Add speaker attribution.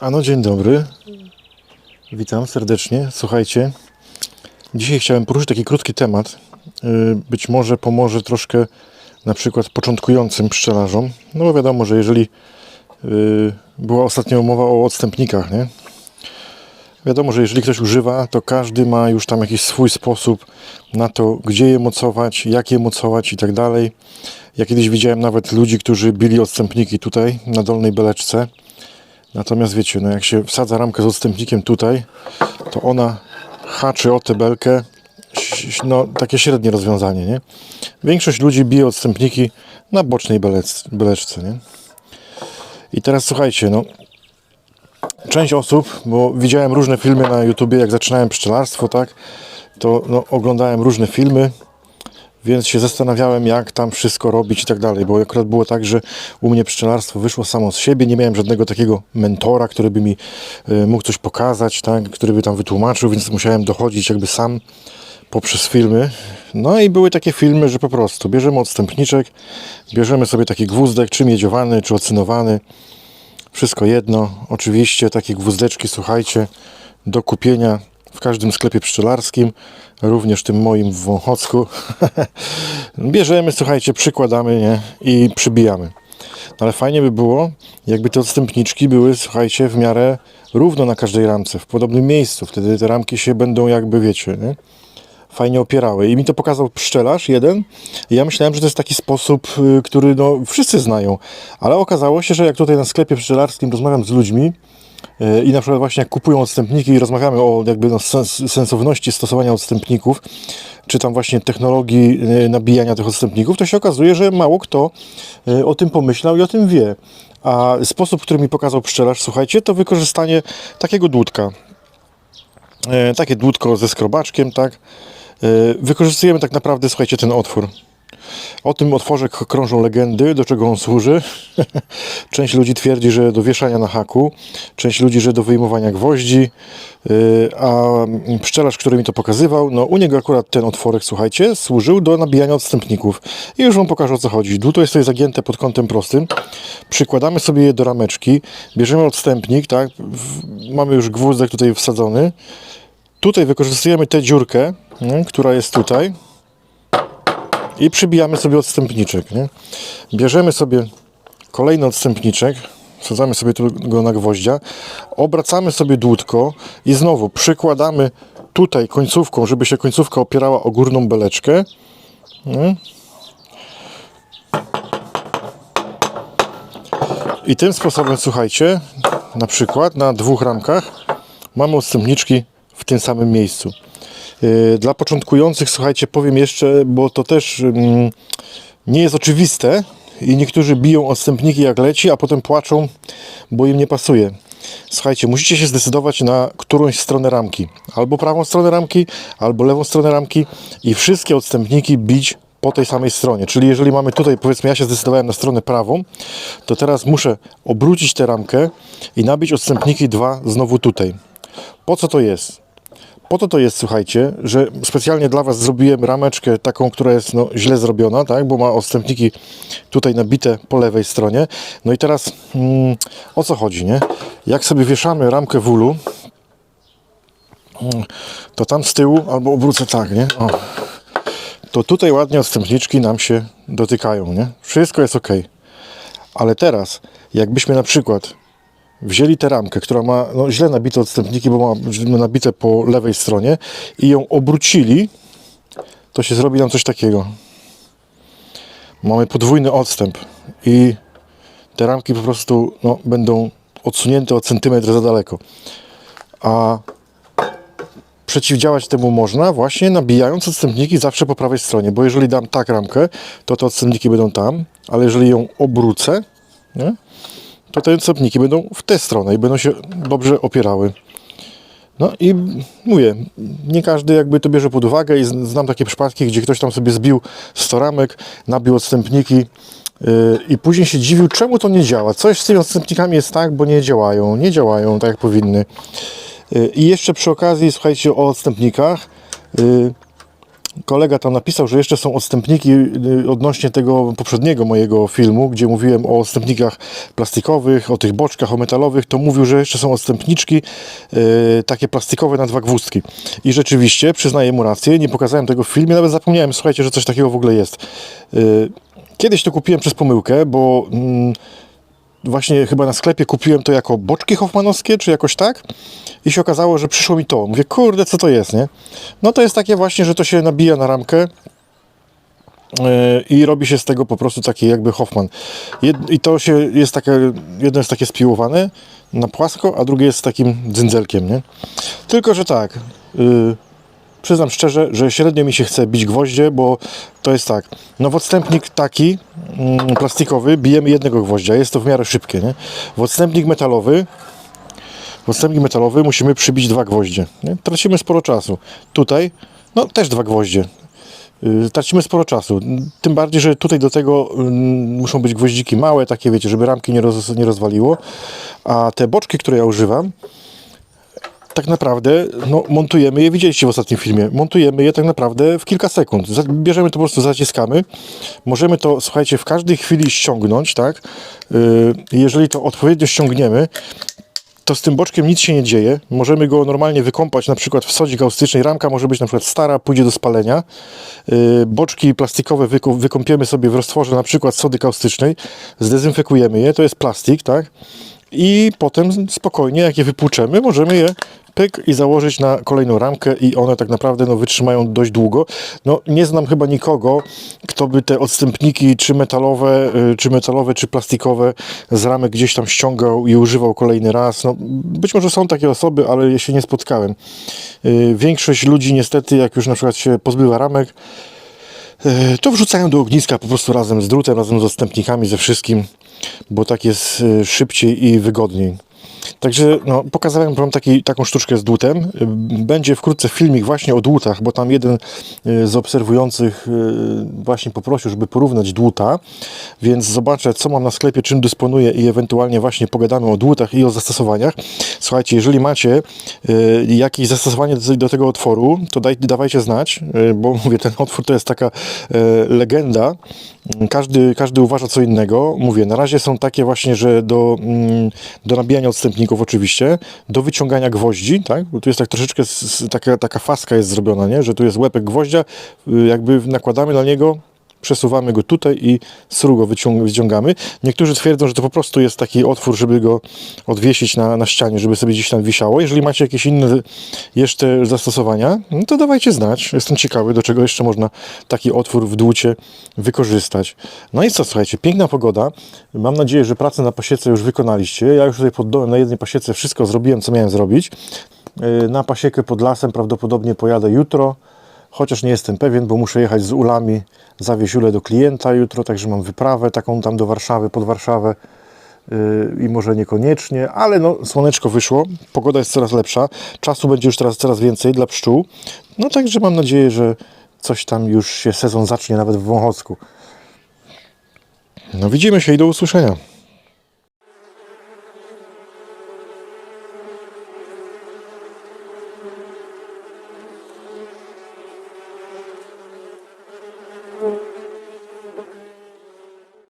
Speaker 1: Ano, dzień dobry. Witam serdecznie. Słuchajcie, dzisiaj chciałem poruszyć taki krótki temat. Yy, Być może pomoże troszkę na przykład początkującym pszczelarzom. No bo wiadomo, że jeżeli yy, była ostatnio mowa o odstępnikach, nie? Wiadomo, że jeżeli ktoś używa, to każdy ma już tam jakiś swój sposób na to, gdzie je mocować, jak je mocować i tak dalej. Ja kiedyś widziałem nawet ludzi, którzy bili odstępniki tutaj na dolnej beleczce. Natomiast wiecie, no jak się wsadza ramkę z odstępnikiem tutaj, to ona haczy o tę belkę. No, takie średnie rozwiązanie, nie? Większość ludzi bije odstępniki na bocznej belec, beleczce, nie? I teraz słuchajcie, no, część osób, bo widziałem różne filmy na YouTubie, jak zaczynałem pszczelarstwo, tak, to no, oglądałem różne filmy, więc się zastanawiałem, jak tam wszystko robić i tak dalej, bo akurat było tak, że u mnie pszczelarstwo wyszło samo z siebie, nie miałem żadnego takiego mentora, który by mi y, mógł coś pokazać, tak, który by tam wytłumaczył, więc musiałem dochodzić jakby sam poprzez filmy. No i były takie filmy, że po prostu bierzemy odstępniczek, bierzemy sobie taki gwózdek, czy miedziowany, czy ocynowany, wszystko jedno. Oczywiście takie gwózdeczki, słuchajcie, do kupienia w każdym sklepie pszczelarskim, również tym moim w Wąchocku. Bierzemy, słuchajcie, przykładamy nie? i przybijamy. No ale fajnie by było, jakby te odstępniczki były, słuchajcie, w miarę równo na każdej ramce, w podobnym miejscu. Wtedy te ramki się będą jakby, wiecie, nie? fajnie opierały. I mi to pokazał pszczelarz jeden. I ja myślałem, że to jest taki sposób, y, który no, wszyscy znają. Ale okazało się, że jak tutaj na sklepie pszczelarskim rozmawiam z ludźmi i na przykład właśnie jak kupują odstępniki i rozmawiamy o jakby no, sens, sensowności stosowania odstępników, czy tam właśnie technologii y, nabijania tych odstępników, to się okazuje, że mało kto y, o tym pomyślał i o tym wie. A sposób, który mi pokazał pszczelarz, słuchajcie, to wykorzystanie takiego dłutka e, takie dłutko ze skrobaczkiem, tak. E, wykorzystujemy tak naprawdę, słuchajcie, ten otwór. O tym otworze krążą legendy, do czego on służy. część ludzi twierdzi, że do wieszania na haku, część ludzi, że do wyjmowania gwoździ, e, a pszczelarz, który mi to pokazywał, no u niego akurat ten otworek, słuchajcie, służył do nabijania odstępników. I już wam pokażę o co chodzi. Dłuto jest tutaj zagięte pod kątem prostym. Przykładamy sobie je do rameczki, bierzemy odstępnik, tak, mamy już gwózdek tutaj wsadzony. Tutaj wykorzystujemy tę dziurkę, która jest tutaj i przybijamy sobie odstępniczek. Nie? Bierzemy sobie kolejny odstępniczek, wsadzamy sobie go na gwoździa, obracamy sobie dłutko i znowu przykładamy tutaj końcówką, żeby się końcówka opierała o górną beleczkę. Nie? I tym sposobem, słuchajcie, na przykład na dwóch ramkach mamy odstępniczki w tym samym miejscu. Yy, Dla początkujących, słuchajcie, powiem jeszcze, bo to też mm, nie jest oczywiste i niektórzy biją odstępniki jak leci, a potem płaczą, bo im nie pasuje. Słuchajcie, musicie się zdecydować na którąś stronę ramki. Albo prawą stronę ramki, albo lewą stronę ramki i wszystkie odstępniki bić po tej samej stronie. Czyli jeżeli mamy tutaj, powiedzmy, ja się zdecydowałem na stronę prawą, to teraz muszę obrócić tę ramkę i nabić odstępniki dwa znowu tutaj. Po co to jest? Po to to jest, słuchajcie, że specjalnie dla Was zrobiłem rameczkę taką, która jest no, źle zrobiona, tak? bo ma odstępniki tutaj nabite po lewej stronie. No i teraz mm, o co chodzi, nie? Jak sobie wieszamy ramkę w ulu, mm, to tam z tyłu, albo obrócę tak, nie? O. To tutaj ładnie odstępniczki nam się dotykają, nie? Wszystko jest ok. Ale teraz, jakbyśmy na przykład wzięli tę ramkę, która ma no, źle nabite odstępniki, bo ma źle nabite po lewej stronie i ją obrócili, to się zrobi nam coś takiego. Mamy podwójny odstęp i te ramki po prostu no, będą odsunięte o centymetr za daleko. A przeciwdziałać temu można właśnie nabijając odstępniki zawsze po prawej stronie, bo jeżeli dam tak ramkę, to te odstępniki będą tam, ale jeżeli ją obrócę, nie? To te odstępniki będą w tę stronę i będą się dobrze opierały. No i mówię, nie każdy jakby to bierze pod uwagę i znam takie przypadki, gdzie ktoś tam sobie zbił 100 ramek, nabił odstępniki yy, i później się dziwił, czemu to nie działa. Coś z tymi odstępnikami jest tak, bo nie działają, nie działają tak jak powinny. Yy, I jeszcze przy okazji, słuchajcie o odstępnikach. Yy, kolega tam napisał, że jeszcze są odstępniki y, odnośnie tego poprzedniego mojego filmu, gdzie mówiłem o odstępnikach plastikowych, o tych boczkach, o metalowych, to mówił, że jeszcze są odstępniczki y, takie plastikowe na dwa gwózdki. I rzeczywiście, przyznaję mu rację, nie pokazałem tego w filmie, nawet zapomniałem, słuchajcie, że coś takiego w ogóle jest. Y, kiedyś to kupiłem przez pomyłkę, bo... Mm, właśnie chyba na sklepie kupiłem to jako boczki hoffmanowskie, czy jakoś tak. I się okazało, że przyszło mi to. Mówię, kurde, co to jest, nie? No to jest takie właśnie, że to się nabija na ramkę yy, i robi się z tego po prostu taki jakby Hoffman. I to się jest takie, jedno jest takie spiłowane na płasko, a drugie jest z takim dzyndzelkiem, nie? Tylko, że tak, yy, przyznam szczerze, że średnio mi się chce bić gwoździe, bo to jest tak, no w odstępnik taki mm, plastikowy bijemy jednego gwoździa, jest to w miarę szybkie, nie? W odstępnik metalowy w odstępnik metalowy musimy przybić dwa gwoździe, nie? Tracimy sporo czasu. Tutaj, no też dwa gwoździe. Yy, Tracimy sporo czasu. Tym bardziej, że tutaj do tego mm, muszą być gwoździki małe, takie wiecie, żeby ramki nie, roz, nie rozwaliło. A te boczki, które ja używam, tak naprawdę no, montujemy je, widzieliście w ostatnim filmie, montujemy je tak naprawdę w kilka sekund. Bierzemy to po prostu, zaciskamy. Możemy to, słuchajcie, w każdej chwili ściągnąć, tak? Yy, Jeżeli to odpowiednio ściągniemy, to z tym boczkiem nic się nie dzieje. Możemy go normalnie wykąpać na przykład w sodzie kaustycznej. Ramka może być na przykład stara, pójdzie do spalenia. Yy, Boczki plastikowe wykąpiemy sobie w roztworze na przykład sody kaustycznej, zdezynfekujemy je, to jest plastik, tak? I potem spokojnie, jak je wypłuczemy, możemy je pyk i założyć na kolejną ramkę i one tak naprawdę no, wytrzymają dość długo. No, nie znam chyba nikogo, kto by te odstępniki, czy metalowe, y, czy metalowe, czy plastikowe z ramek gdzieś tam ściągał i używał kolejny raz. No, być może są takie osoby, ale ja się nie spotkałem. Y, Większość ludzi niestety, jak już na przykład się pozbywa ramek, y, to wrzucają do ogniska po prostu razem z drutem, razem z odstępnikami, ze wszystkim, bo tak jest szybciej i wygodniej. Także no, pokazałem Wam taki, taką sztuczkę z dłutem. Będzie wkrótce filmik właśnie o dłutach, bo tam jeden y, z obserwujących y, właśnie poprosił, żeby porównać dłuta, więc zobaczę, co mam na sklepie, czym dysponuję i ewentualnie właśnie pogadamy o dłutach i o zastosowaniach. Słuchajcie, jeżeli macie y, jakieś zastosowanie do, tego otworu, to daj, dawajcie znać, bo mówię, ten otwór to jest taka legenda. Każdy, każdy uważa co innego. Mówię, na razie są takie właśnie, że do, mm, do nabijania odstępników oczywiście, do wyciągania gwoździ, tak? Bo tu jest tak troszeczkę taka, taka faska jest zrobiona, nie? Że tu jest łepek gwoździa, y, jakby nakładamy na niego przesuwamy go tutaj i srugo wyciąg- wyciągamy. Niektórzy twierdzą, że to po prostu jest taki otwór, żeby go odwiesić na, na ścianie, żeby sobie gdzieś tam wisiało. Jeżeli macie jakieś inne jeszcze zastosowania, no to dawajcie znać. Jestem ciekawy, do czego jeszcze można taki otwór w dłucie wykorzystać. No i co, słuchajcie, piękna pogoda. Mam nadzieję, że pracę na pasiece już wykonaliście. Ja już tutaj pod domem na jednej pasiece wszystko zrobiłem, co miałem zrobić. Yy, Na pasiekę pod lasem prawdopodobnie pojadę jutro chociaż nie jestem pewien, bo muszę jechać z ulami. Zawieźć ulę do klienta jutro, także mam wyprawę taką tam do Warszawy, pod Warszawę. Yy, i może niekoniecznie, ale no słoneczko wyszło, pogoda jest coraz lepsza, czasu będzie już teraz coraz więcej dla pszczół, no także mam nadzieję, że coś tam już się sezon zacznie nawet w Wąchocku. No widzimy się i do usłyszenia.